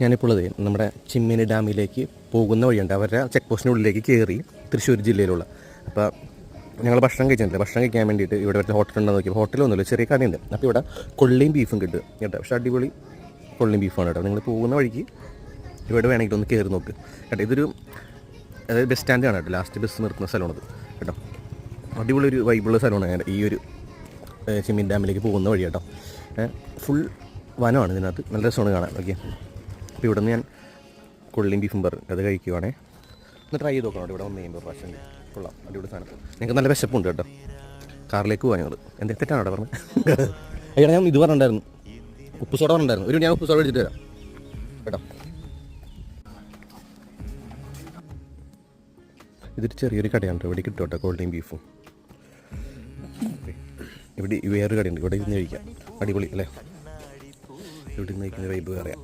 ഞാനിപ്പോൾ നമ്മുടെ ചിമ്മിനി ഡാമിലേക്ക് പോകുന്ന വഴിയുണ്ട്. അവരുടെ ചെക്ക് പോസ്റ്റിനുള്ളിലേക്ക് കയറി തൃശ്ശൂർ ജില്ലയിലുള്ള. അപ്പോൾ ഞങ്ങൾ ഭക്ഷണം കഴിച്ചിട്ടില്ല ഭക്ഷണം കഴിക്കാൻ വേണ്ടിയിട്ട് ഇവിടെ ഒരു ഹോട്ടൽ ഉണ്ടോ നോക്കി ഹോട്ടലൊന്നുമില്ല ചെറിയ കടയുണ്ട്. അപ്പോൾ ഇവിടെ കൊള്ളിയും ബീഫും കിട്ടും കേട്ടോ. പക്ഷേ അടിപൊളി കൊള്ളിയും ബീഫാണ് കേട്ടോ. നിങ്ങൾ പോകുന്ന വഴിക്ക് ഇവിടെ വേണമെങ്കിൽ ഒന്ന് കയറി നോക്ക്. കേട്ടോ ഇതൊരു അതായത് ബസ് സ്റ്റാൻഡാണ് കേട്ടോ. ലാസ്റ്റ് ബസ് നിർത്തുന്ന സ്ഥലമാണത്. കേട്ടോ അടിപൊളി ഒരു വൈബിളുള്ള സ്ഥലമാണ് ഈ ഒരു ചിമ്മിൻ ഡാമിലേക്ക് പോകുന്ന വഴി കേട്ടോ. ഫുൾ വനമാണ് ഇതിനകത്ത്. നല്ല രസമാണ് കാണാൻ. ഓക്കെ അപ്പോൾ ഇവിടെ നിന്ന് ഞാൻ കൊള്ളിയും ബീഫും പറഞ്ഞു അത് കഴിക്കുവാണേ. ഒന്ന് ട്രൈ ചെയ്ത് നോക്കണം ഇവിടെ വന്ന് കഴിയുമ്പോൾ പ്രാവശ്യം കൊള്ളാം അടിപൊളി സാധനം. നിങ്ങൾക്ക് നല്ല വിശപ്പുണ്ട് കേട്ടോ. കാറിലേക്ക് പോകാൻ ഞങ്ങൾ എന്താ തെറ്റാണ് കേട്ടോ പറഞ്ഞത്? അയ്യോ ഞാൻ ഇത് പറഞ്ഞിട്ടുണ്ടായിരുന്നു. ഉപ്പ് സോഡ പറഞ്ഞിട്ടുണ്ടായിരുന്നു. ഒരു ഞാൻ ഉപ്പ് സോഡ എടുത്തിട്ട് വരാം. കേട്ടോ. ഇതൊരു ചെറിയൊരു കടയാണ് ഇവിടെ കിട്ടും കേട്ടോ കോൾഡിയും ബീഫും ഇവിടെ വേറൊരു കടയുണ്ട്. ഇവിടെ ഇരുന്ന് കഴിക്കാം. അടിപൊളി അല്ലേ? ഇവിടെ നിന്ന് കഴിക്കുന്ന വൈബ് പറയാം